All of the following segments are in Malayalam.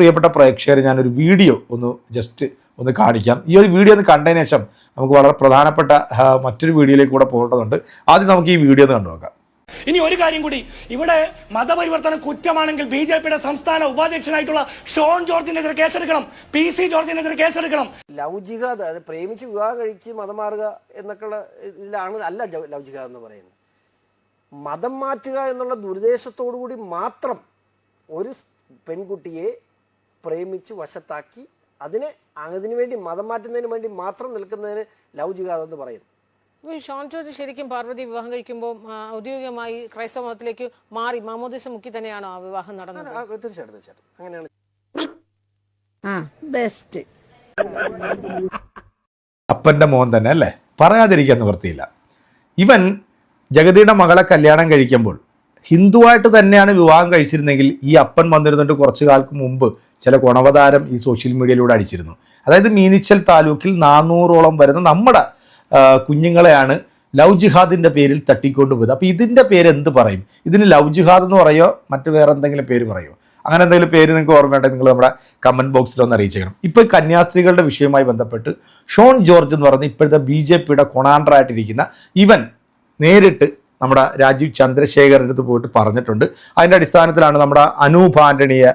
പ്രിയപ്പെട്ട പ്രേക്ഷകരെ ഞാനൊരു വീഡിയോ ഒന്ന് ജസ്റ്റ് ഒന്ന് കാണിക്കാം. ഈ ഒരു വീഡിയോ ഒന്ന് കണ്ടതിന് ശേഷം നമുക്ക് വളരെ പ്രധാനപ്പെട്ട മറ്റൊരു വീഡിയോയിലേക്ക് കൂടെ പോകേണ്ടതുണ്ട്. ആദ്യം നമുക്ക് ഈ വീഡിയോ ഒന്ന് കണ്ടുനോക്കാം. ഇനി ഒരു കാര്യം കൂടി. ഇവിടെ മതപരിവർത്തനം കുറ്റമാണെങ്കിൽ ബി ജെ പിയുടെ സംസ്ഥാന ഉപാധ്യക്ഷനായിട്ടുള്ള ഷോൺ ജോർജിനെതിരെ കേസെടുക്കണം പി സി ജോർജിനെതിരെ കേസെടുക്കണം. ജിഹാദ് അത് പ്രേമിച്ച് വിവാഹം കഴിച്ച് മതം മാറുക എന്നൊക്കെയുള്ള ഇതിലാണ് അല്ല ജ- എന്ന് പറയുന്നത്. മതം മാറ്റുക എന്നുള്ള ദുരുദ്ദേശത്തോടു കൂടി മാത്രം ഒരു പെൺകുട്ടിയെ പ്രേമിച്ച് വശത്താക്കി അതിനെ അതിനു വേണ്ടി മതം മാറ്റുന്നതിന് വേണ്ടി മാത്രം നിൽക്കുന്നതിന് ലവ് ജിഹാദ് എന്ന് പറയുന്നു. ഈ ഷോൺ ജോർജ് ശരിക്കും പാർവതി വിവാഹം കഴിക്കുമ്പോൾ ഔദ്യോഗികമായി ക്രൈസ്തവ മതത്തിലേക്ക് മാറി മാമോദിസ മുക്കി തന്നെയാണോ ആ വിവാഹം നടന്നത്? തീർച്ചയായിട്ടും തീർച്ചയായിട്ടും. അങ്ങനെയാണ്. ആ ബെസ്റ്റ് അപ്പന്റെ മോൻ തന്നെ അല്ലേ? പറയാതിരിക്കാൻ നിവൃത്തിയില്ല. ഇവൻ ജഗതിയുടെ മകളെ കല്യാണം കഴിക്കുമ്പോൾ ഹിന്ദുവായിട്ട് തന്നെയാണ് വിവാഹം കഴിച്ചിരുന്നെങ്കിൽ ഈ അപ്പൻ വന്നിരുന്നിട്ട് കുറച്ചു കാലം മുമ്പ് ചില ഗുണവതാരം ഈ സോഷ്യൽ മീഡിയയിലൂടെ അടിച്ചിരുന്നു. അതായത് മീനിച്ചൽ താലൂക്കിൽ നാനൂറോളം വരുന്ന നമ്മുടെ കുഞ്ഞുങ്ങളെയാണ് ലവ് ജിഹാദിന്റെ പേരിൽ തട്ടിക്കൊണ്ടുപോയത് അപ്പോൾ ഇതിന്റെ പേര് എന്ത് പറയും? ഇതിന് ലവ് ജിഹാദ് എന്ന് പറയോ? മറ്റു വേറെ എന്തെങ്കിലും പേര് പറയോ? അങ്ങനെ എന്തെങ്കിലും പേര് നിങ്ങൾക്ക് ഓർമ്മയുണ്ടെങ്കിൽ നിങ്ങൾ നമ്മുടെ കമന്റ് ബോക്സിൽ ഒന്ന് അറിയിച്ചേക്കണം. ഇപ്പോൾ കന്യാസ്ത്രീകളുടെ വിഷയവുമായി ബന്ധപ്പെട്ട് ഷോൺ ജോർജ് എന്ന് പറയുന്ന ഇപ്പോഴത്തെ ബി ജെ പിയുടെ കൊണാണ്ടറായിട്ടിരിക്കുന്ന ഇവൻ നേരിട്ട് നമ്മുടെ രാജീവ് ചന്ദ്രശേഖരന്റെ അടുത്ത് പോയിട്ട് പറഞ്ഞിട്ടുണ്ട്. അതിന്റെ അടിസ്ഥാനത്തിലാണ് നമ്മുടെ അനൂപ് ആന്റണിയെ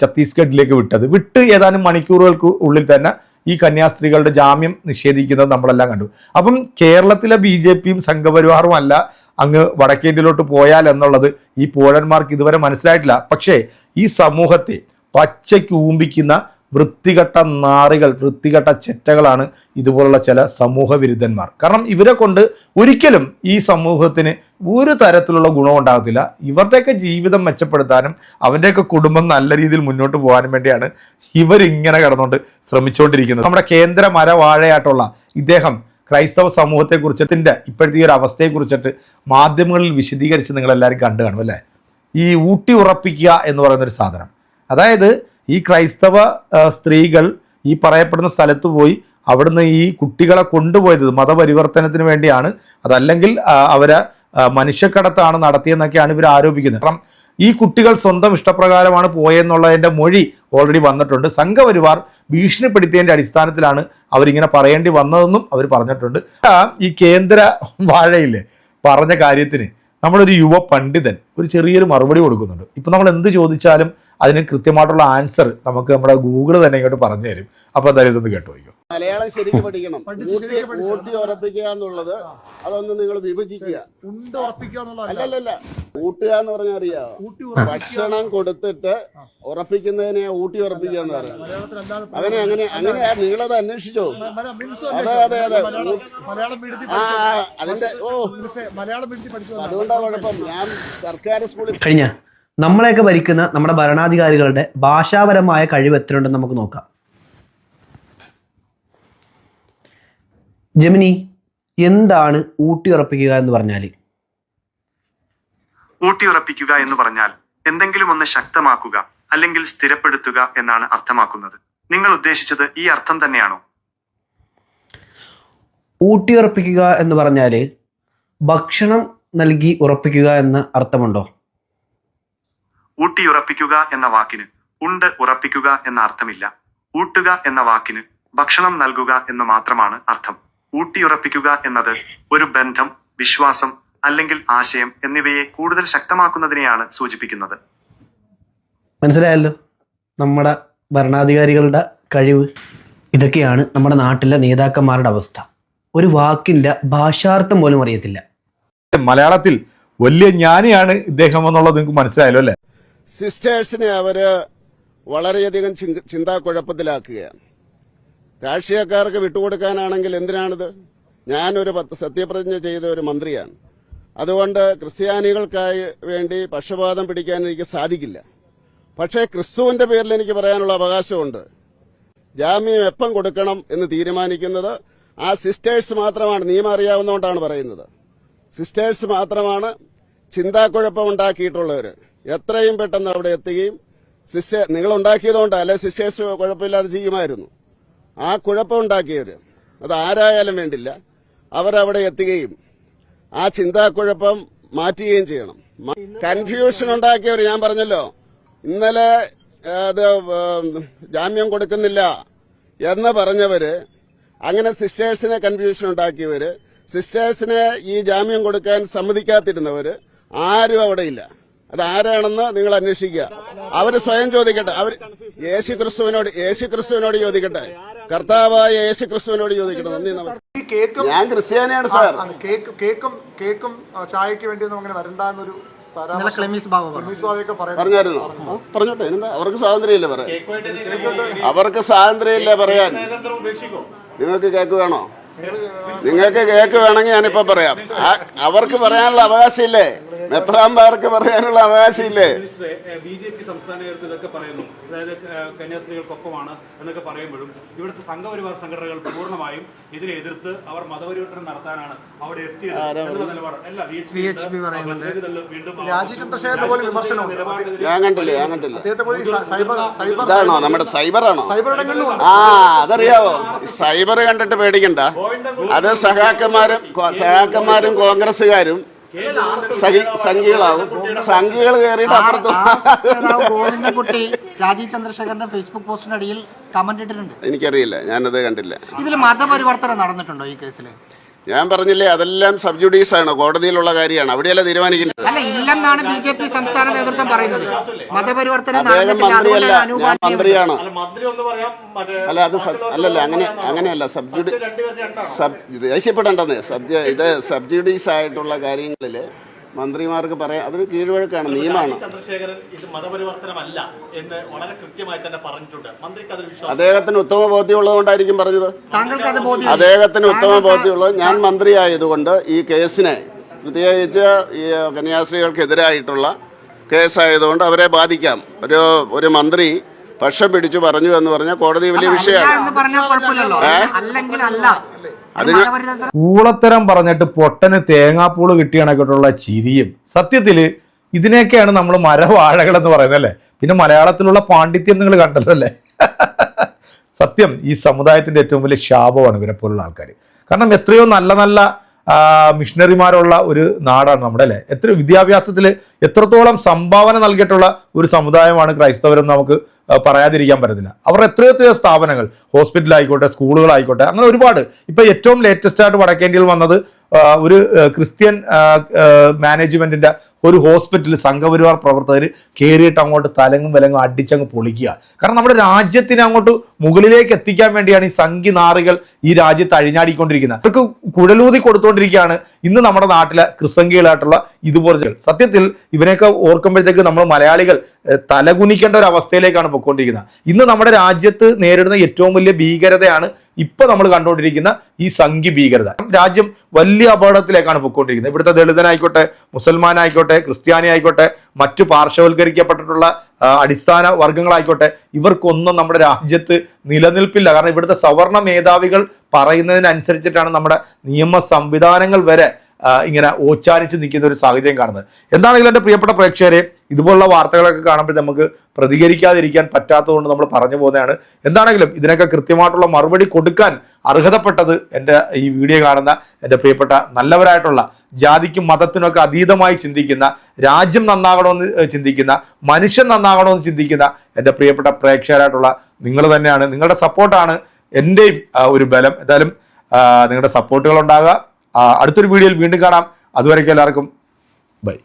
ഛത്തീസ്ഗഡിലേക്ക് വിട്ടത്. വിട്ട് ഏതാനും മണിക്കൂറുകൾക്ക് ഉള്ളിൽ തന്നെ ഈ കന്യാസ്ത്രീകളുടെ ജാമ്യം നിഷേധിക്കുന്നത് നമ്മളെല്ലാം കണ്ടു. അപ്പം കേരളത്തിലെ ബി ജെ പിയും സംഘപരിവാറും അല്ല അങ്ങ് വടക്കേന്ത്യയിലോട്ട് പോയാൽ എന്നുള്ളത് ഈ പോഴന്മാർക്ക് ഇതുവരെ മനസ്സിലായിട്ടില്ല. പക്ഷേ ഈ സമൂഹത്തെ പച്ചയ്ക്ക് ഊമ്പിക്കുന്ന വൃത്തികെട്ട നാറികൾ വൃത്തികെട്ട ചെറ്റകളാണ് ഇതുപോലുള്ള ചില സമൂഹ വിരുദ്ധന്മാർ. കാരണം ഇവരെ കൊണ്ട് ഒരിക്കലും ഈ സമൂഹത്തിന് ഒരു തരത്തിലുള്ള ഗുണം ഉണ്ടാകത്തില്ല. ഇവരുടെയൊക്കെ ജീവിതം മെച്ചപ്പെടുത്താനും അവന്റെയൊക്കെ കുടുംബം നല്ല രീതിയിൽ മുന്നോട്ട് പോകാനും വേണ്ടിയാണ് ഇവരിങ്ങനെ കിടന്നുകൊണ്ട് ശ്രമിച്ചുകൊണ്ടിരിക്കുന്നത്. നമ്മുടെ കേന്ദ്ര മരവാഴയായിട്ടുള്ള ഇദ്ദേഹം ക്രൈസ്തവ സമൂഹത്തെക്കുറിച്ചതിന്റെ ഇപ്പോഴത്തെ ഈ ഒരു അവസ്ഥയെക്കുറിച്ചിട്ട് മാധ്യമങ്ങളിൽ വിശദീകരിച്ച് നിങ്ങളെല്ലാവരും കണ്ടു കാണും അല്ലേ? ഈ ഊട്ടി ഉറപ്പിക്കുക എന്ന് പറയുന്നൊരു സാധനം. അതായത് ഈ ക്രൈസ്തവ സ്ത്രീകൾ ഈ പറയപ്പെടുന്ന സ്ഥലത്ത് പോയി അവിടുന്ന് ഈ കുട്ടികളെ കൊണ്ടുപോയത് മതപരിവർത്തനത്തിന് വേണ്ടിയാണ്. അതല്ലെങ്കിൽ അവരെ മനുഷ്യക്കടത്താണ് നടത്തിയെന്നൊക്കെയാണ് ഇവർ ആരോപിക്കുന്നത്. കാരണം ഈ കുട്ടികൾ സ്വന്തം ഇഷ്ടപ്രകാരമാണ് പോയെന്നുള്ളതിന്റെ മൊഴി ഓൾറെഡി വന്നിട്ടുണ്ട്. സംഘപരിവാർ ഭീഷണിപ്പെടുത്തിയതിന്റെ അടിസ്ഥാനത്തിലാണ് അവരിങ്ങനെ പറയേണ്ടി വന്നതെന്നും അവർ പറഞ്ഞിട്ടുണ്ട്. ഈ കേന്ദ്ര വാഴയില്ലേ പറഞ്ഞ കാര്യത്തിന് നമ്മളൊരു യുവ പണ്ഡിതൻ ഒരു ചെറിയൊരു മറുപടി കൊടുക്കുന്നുണ്ട്. ഇപ്പോൾ നമ്മൾ എന്ത് ചോദിച്ചാലും അതിന് കൃത്യമായിട്ടുള്ള ആൻസർ നമുക്ക് നമ്മുടെ ഗൂഗിൾ തന്നെ ഇങ്ങോട്ട് പറഞ്ഞു തരും അപ്പോൾ എന്തായാലും ഇതൊന്ന് കേട്ടു വയ്ക്കും മലയാളം ശരിക്കും പഠിക്കണം. ഊട്ടി ഉറപ്പിക്കുക എന്നുള്ളത് അതൊന്ന് നിങ്ങൾ വിഭജിക്കുക. അല്ലല്ല ഊട്ടുക എന്ന് പറഞ്ഞാൽ അറിയാവോ ഭക്ഷണം കൊടുത്തിട്ട് ഉറപ്പിക്കുന്നതിനെ ഊട്ടി ഉറപ്പിക്കുക എന്ന് പറയുന്നത് അങ്ങനെ അങ്ങനെ അങ്ങനെ നിങ്ങളത് അന്വേഷിച്ചോ. അതെ അതെ അതെ. അതിന്റെ ഓ. അതുകൊണ്ടാ കുഴപ്പം. ഞാൻ സർക്കാർ സ്കൂളിൽ കഴിഞ്ഞ. നമ്മളെയൊക്കെ ഭരിക്കുന്ന നമ്മുടെ ഭരണാധികാരികളുടെ ഭാഷാപരമായ കഴിവ് എത്രയുണ്ടെന്ന് നമുക്ക് നോക്കാം. ജമിനി എന്താണ് ഊട്ടിയുറപ്പിക്കുക എന്ന് പറഞ്ഞാൽ ഊട്ടിയുറപ്പിക്കുക എന്ന് പറഞ്ഞാൽ എന്തെങ്കിലും ഒന്ന് ശക്തമാക്കുക അല്ലെങ്കിൽ സ്ഥിരപ്പെടുത്തുക എന്നാണ് അർത്ഥമാക്കുന്നത്. നിങ്ങൾ ഉദ്ദേശിച്ചത് ഈ അർത്ഥം തന്നെയാണോ? ഊട്ടിയുറപ്പിക്കുക എന്ന് പറഞ്ഞാൽ ഭക്ഷണം നൽകി ഉറപ്പിക്കുക എന്ന അർത്ഥമുണ്ടോ? ഊട്ടിയുറപ്പിക്കുക എന്ന വാക്കിന് ഉണ്ട് ഉറപ്പിക്കുക എന്ന അർത്ഥമില്ല. ഊട്ടുക എന്ന വാക്കിന് ഭക്ഷണം നൽകുക എന്ന് മാത്രമാണ് അർത്ഥം. ഊട്ടിയുറപ്പിക്കുക എന്നത് ഒരു ബന്ധം വിശ്വാസം അല്ലെങ്കിൽ ആശയം എന്നിവയെ കൂടുതൽ ശക്തമാക്കുന്നതിനെയാണ് സൂചിപ്പിക്കുന്നത്. മനസ്സിലായല്ലോ? നമ്മുടെ ഭരണാധികാരികളുടെ കഴിവ്. ഇതൊക്കെയാണ് നമ്മുടെ നാട്ടിലെ നേതാക്കന്മാരുടെ അവസ്ഥ. ഒരു വാക്കിന്റെ ഭാഷാർത്ഥം പോലും അറിയത്തില്ല. മലയാളത്തിൽ വലിയ ജ്ഞാനിയാണ് ഇദ്ദേഹം എന്നുള്ളത് നിങ്ങൾക്ക് മനസ്സിലായല്ലോ അല്ലെ? സിസ്റ്റേഴ്സിനെ അവർ വളരെയധികം ചിന്താ ചിന്താക്കുഴപ്പത്തിലാക്കുകയാണ്. രാഷ്ട്രീയക്കാർക്ക് വിട്ടുകൊടുക്കാനാണെങ്കിൽ എന്തിനാണിത്? ഞാനൊരു സത്യപ്രതിജ്ഞ ചെയ്ത ഒരു മന്ത്രിയാണ്. അതുകൊണ്ട് ക്രിസ്ത്യാനികൾക്കായി വേണ്ടി പക്ഷപാതം പിടിക്കാൻ എനിക്ക് സാധിക്കില്ല. പക്ഷേ ക്രിസ്തുവിന്റെ പേരിൽ എനിക്ക് പറയാനുള്ള അവകാശമുണ്ട്. ജാമ്യം എപ്പം കൊടുക്കണം എന്ന് തീരുമാനിക്കുന്നത് ആ സിസ്റ്റേഴ്സ് മാത്രമാണ്. നിയമം അറിയാവുന്നതുകൊണ്ടാണ് പറയുന്നത്. സിസ്റ്റേഴ്സ് മാത്രമാണ് ചിന്താക്കുഴപ്പം ഉണ്ടാക്കിയിട്ടുള്ളവർ എത്രയും പെട്ടെന്ന് അവിടെ എത്തുകയും സിസ്റ്റർ നിങ്ങൾ ഉണ്ടാക്കിയതുകൊണ്ട് അല്ലെ സിസ്റ്റേഴ്സ് കുഴപ്പമില്ലാതെ ചെയ്യുമായിരുന്നു. ആ കുഴപ്പമുണ്ടാക്കിയവർ അത് ആരായാലും വേണ്ടില്ല. അവരവിടെ എത്തുകയും ആ ചിന്താക്കുഴപ്പം മാറ്റുകയും ചെയ്യണം. കൺഫ്യൂഷൻ ഉണ്ടാക്കിയവർ ഞാൻ പറഞ്ഞല്ലോ. ഇന്നലെ അത് ജാമ്യം കൊടുക്കുന്നില്ല എന്ന് പറഞ്ഞവര് അങ്ങനെ സിസ്റ്റേഴ്സിനെ കൺഫ്യൂഷൻ ഉണ്ടാക്കിയവര് സിസ്റ്റേഴ്സിനെ ഈ ജാമ്യം കൊടുക്കാൻ സമ്മതിക്കാതിരുന്നവര് ആരും അവിടെയില്ല അത് ആരാണെന്ന് നിങ്ങൾ അന്വേഷിക്കുക. അവർ സ്വയം ചോദിക്കട്ടെ. അവർ യേശു ക്രിസ്തുവിനോട് യേശു ക്രിസ്തുവിനോട് ചോദിക്കട്ടെ. കർത്താവായ യേശു ക്രിസ്തുവിനോട് ചോദിക്കണം നന്ദി നമസ്കാരം ഞാൻ ക്രിസ്ത്യാനിയാണ് സാർ. കേക്ക് കേക്കും ചായക്ക് വേണ്ടി അങ്ങനെ വരണ്ട എന്നൊരു പറഞ്ഞായിരുന്നോ? പറഞ്ഞോട്ടെ എന്താ? അവർക്ക് സ്വാതന്ത്ര്യമില്ല പറയാൻ. അവർക്ക് സ്വാതന്ത്ര്യമില്ല പറയാൻ. നിങ്ങൾക്ക് കേക്ക് വേണോ? നിങ്ങൾക്ക് കേക്ക് വേണമെങ്കിൽ ഞാനിപ്പോ പറയാം. അവർക്ക് പറയാനുള്ള അവകാശമില്ലേ? മെത്രാന്മാർക്ക് പറയാനുള്ള അവകാശമില്ലേ? ബി ജെ പി സംസ്ഥാന നേതൃത്വം ഇതൊക്കെ പറയുന്നു. അതായത് കന്യാസ്ത്രീകൾക്കൊപ്പമാണ് എന്നൊക്കെ പറയുമ്പോഴും ഇവിടുത്തെ സംഘപരിവാർ സംഘടനകൾ പൂർണമായും ഇതിനെ എതിർത്ത് അവർ മതപരിവർത്തനം നടത്താനാണ് അവിടെ എത്തിയത് ഞാൻ കണ്ടില്ല ഞാൻ കണ്ടില്ല. നമ്മുടെ സൈബറാണോ? സൈബർ ആണോ ആ അതറിയാവോ? സൈബർ കണ്ടിട്ട് പേടിക്കണ്ട. അത് സഹാക്കന്മാരും സഹാക്കന്മാരും കോൺഗ്രസ്സുകാരും സഖി- സംഖ്യകൾ കയറിയിട്ട് അപ്പുറത്ത് ഗോവിന്ദൻകുട്ടി രാജീവ് ചന്ദ്രശേഖരന്റെ ഫേസ്ബുക്ക് പോസ്റ്റിനടിയിൽ കമന്റ് ഇട്ടിട്ടുണ്ട്. എനിക്കറിയില്ല. ഞാനത് കണ്ടില്ല. ഇതിൽ മതപരിവർത്തനം നടന്നിട്ടുണ്ടോ ഈ കേസിൽ ഞാൻ പറഞ്ഞില്ലേ അതെല്ലാം സബ് ജുഡീസ് ആണ് കോടതിയിലുള്ള കാര്യമാണ്. അവിടെയല്ല തീരുമാനിക്കുന്നത്? അല്ല ഇല്ലെന്നാണ് ബി സംസ്ഥാന നേതൃത്വം പറയുന്നത്. മതപരിവർത്തനം അദ്ദേഹം മന്ത്രിയല്ല ഞാൻ മന്ത്രിയാണ്. അല്ല അത് അല്ലല്ല അങ്ങനെ അങ്ങനെയല്ല സബ് ജുഡി സബ് ദേഷ്യപ്പെടേണ്ടെന്ന് സബ് ഇത് സബ് ജുഡീസ് ആയിട്ടുള്ള കാര്യങ്ങളിൽ മന്ത്രിമാർക്ക് പറയാം അതൊരു കീഴ്വഴക്കാണ് നിയമമാണ്. ചന്ദ്രശേഖരൻ ഇത് മതപരിവർത്തനമല്ല എന്ന് വളരെ കൃത്യമായി തന്നെ പറഞ്ഞിട്ടുണ്ട്. മന്ത്രിക്ക് അത് വിശ്വാസം. അദ്ദേഹത്തിന് ഉത്തമ ബോധ്യമുള്ളതുകൊണ്ടായിരിക്കും പറഞ്ഞത്. താങ്കൾക്ക് അത് ബോധ്യം അദ്ദേഹത്തിന് ഉത്തമ ബോധ്യമുള്ളത് ഞാൻ മന്ത്രിയായതുകൊണ്ട് ഈ കേസിനെ പ്രത്യേകിച്ച് ഈ കന്യാസ്ത്രീകൾക്കെതിരായിട്ടുള്ള കേസായതുകൊണ്ട് അവരെ ബാധിക്കാം. ഒരു ഒരു മന്ത്രി പക്ഷം പിടിച്ചു പറഞ്ഞു എന്ന് പറഞ്ഞാൽ കോടതി വലിയ വിഷയമാണ്. എന്ന് അതിന് മതപരിവർത്തനം പറഞ്ഞിട്ട് പൊട്ടന് തേങ്ങാപ്പൂൾ കിട്ടിയണക്കിട്ടുള്ള ചിരിയും. സത്യത്തിൽ ഇതിനെയൊക്കെയാണ് നമ്മൾ മരവാഴകൾ എന്ന് പറയുന്നത് അല്ലേ? പിന്നെ മലയാളത്തിലുള്ള പാണ്ഡിത്യം നിങ്ങൾ കണ്ടല്ലോ അല്ലേ? സത്യം ഈ സമുദായത്തിന്റെ ഏറ്റവും വലിയ ശാപമാണ് ഇവരെ പോലുള്ള ആൾക്കാർ കാരണം എത്രയോ നല്ല നല്ല മിഷണറിമാരുള്ള ഒരു നാടാണ് നമ്മുടെ അല്ലേ? എത്ര വിദ്യാഭ്യാസത്തിൽ എത്രത്തോളം സംഭാവന നൽകിയിട്ടുള്ള ഒരു സമുദായമാണ് ക്രൈസ്തവരെന്ന് നമുക്ക് പറയാതിരിക്കാൻ പറ്റത്തില്ല. അവർ എത്രയോ എത്രയോ സ്ഥാപനങ്ങൾ ഹോസ്പിറ്റലായിക്കോട്ടെ സ്കൂളുകളായിക്കോട്ടെ അങ്ങനെ ഒരുപാട്. ഇപ്പം ഏറ്റവും ലേറ്റസ്റ്റ് ആയിട്ട് വന്നത് ഒരു ക്രിസ്ത്യൻ മാനേജ്മെന്റിന്റെ ഒരു ഹോസ്പിറ്റലിൽ സംഘപരിവാർ പ്രവർത്തകർ കയറിയിട്ട് അങ്ങോട്ട് തലങ്ങും വിലങ്ങും അടിച്ചങ്ങ് പൊളിക്കുക. കാരണം നമ്മുടെ രാജ്യത്തിനെ അങ്ങോട്ട് മുകളിലേക്ക് എത്തിക്കാൻ വേണ്ടിയാണ് ഈ സംഘി നാറികൾ ഈ രാജ്യത്ത് അഴിഞ്ഞാടിക്കൊണ്ടിരിക്കുന്നത്. അവർക്ക് കുഴലൂതി കൊടുത്തുകൊണ്ടിരിക്കുകയാണ് ഇന്ന് നമ്മുടെ നാട്ടിലെ ക്രിസംഗികളായിട്ടുള്ള ഇതുപോലെ സത്യത്തിൽ ഇവനെയൊക്കെ ഓർക്കുമ്പോഴത്തേക്ക് നമ്മൾ മലയാളികൾ തലകുനിക്കേണ്ട ഒരു അവസ്ഥയിലേക്കാണ് പൊയ്ക്കൊണ്ടിരിക്കുന്നത്. ഇന്ന് നമ്മുടെ രാജ്യത്ത് നേരിടുന്ന ഏറ്റവും വലിയ ഭീകരതയാണ് ഇപ്പൊ നമ്മൾ കണ്ടുകൊണ്ടിരിക്കുന്ന ഈ സംഘി ഭീകരത. രാജ്യം വലിയ അപകടത്തിലേക്കാണ് പൊയ്ക്കൊണ്ടിരിക്കുന്നത്. ഇവിടുത്തെ ദളിതനായിക്കോട്ടെ മുസൽമാനായിക്കോട്ടെ ക്രിസ്ത്യാനി ആയിക്കോട്ടെ മറ്റു പാർശ്വവൽക്കരിക്കപ്പെട്ടിട്ടുള്ള അടിസ്ഥാന വർഗങ്ങളായിക്കോട്ടെ ഇവർക്കൊന്നും നമ്മുടെ രാജ്യത്ത് നിലനിൽപ്പില്ല. കാരണം ഇവിടുത്തെ സവർണ മേധാവികൾ പറയുന്നതിനനുസരിച്ചിട്ടാണ് നമ്മുടെ നിയമ സംവിധാനങ്ങൾ വരെ ഇങ്ങനെ ഓച്ചാരിച്ച് നിൽക്കുന്ന ഒരു സാഹചര്യം കാണുന്നത്. എന്താണെങ്കിലും എന്റെ പ്രിയപ്പെട്ട പ്രേക്ഷകരെ ഇതുപോലുള്ള വാർത്തകളൊക്കെ കാണുമ്പോൾ നമുക്ക് പ്രതികരിക്കാതിരിക്കാൻ പറ്റാത്തതുകൊണ്ട് നമ്മൾ പറഞ്ഞു പോകുന്നതാണ്. എന്താണെങ്കിലും ഇതിനൊക്കെ കൃത്യമായിട്ടുള്ള മറുപടി കൊടുക്കാൻ അർഹതപ്പെട്ടത് എന്റെ ഈ വീഡിയോ കാണുന്ന എന്റെ പ്രിയപ്പെട്ട നല്ലവരായിട്ടുള്ള ജാതിക്കും മതത്തിനൊക്കെ അതീതമായി ചിന്തിക്കുന്ന രാജ്യം നന്നാകണമെന്ന് ചിന്തിക്കുന്ന മനുഷ്യൻ നന്നാകണമെന്ന് ചിന്തിക്കുന്ന എന്റെ പ്രിയപ്പെട്ട പ്രേക്ഷകരായിട്ടുള്ള നിങ്ങൾ തന്നെയാണ്. നിങ്ങളുടെ സപ്പോർട്ടാണ് എന്റെയും ഒരു ബലം. എന്തായാലും നിങ്ങളുടെ സപ്പോർട്ടുകൾ ഉണ്ടാകുക അടുത്തൊരു വീഡിയോയിൽ വീണ്ടും കാണാം. അതുവരേക്കും എല്ലാവർക്കും. ബൈ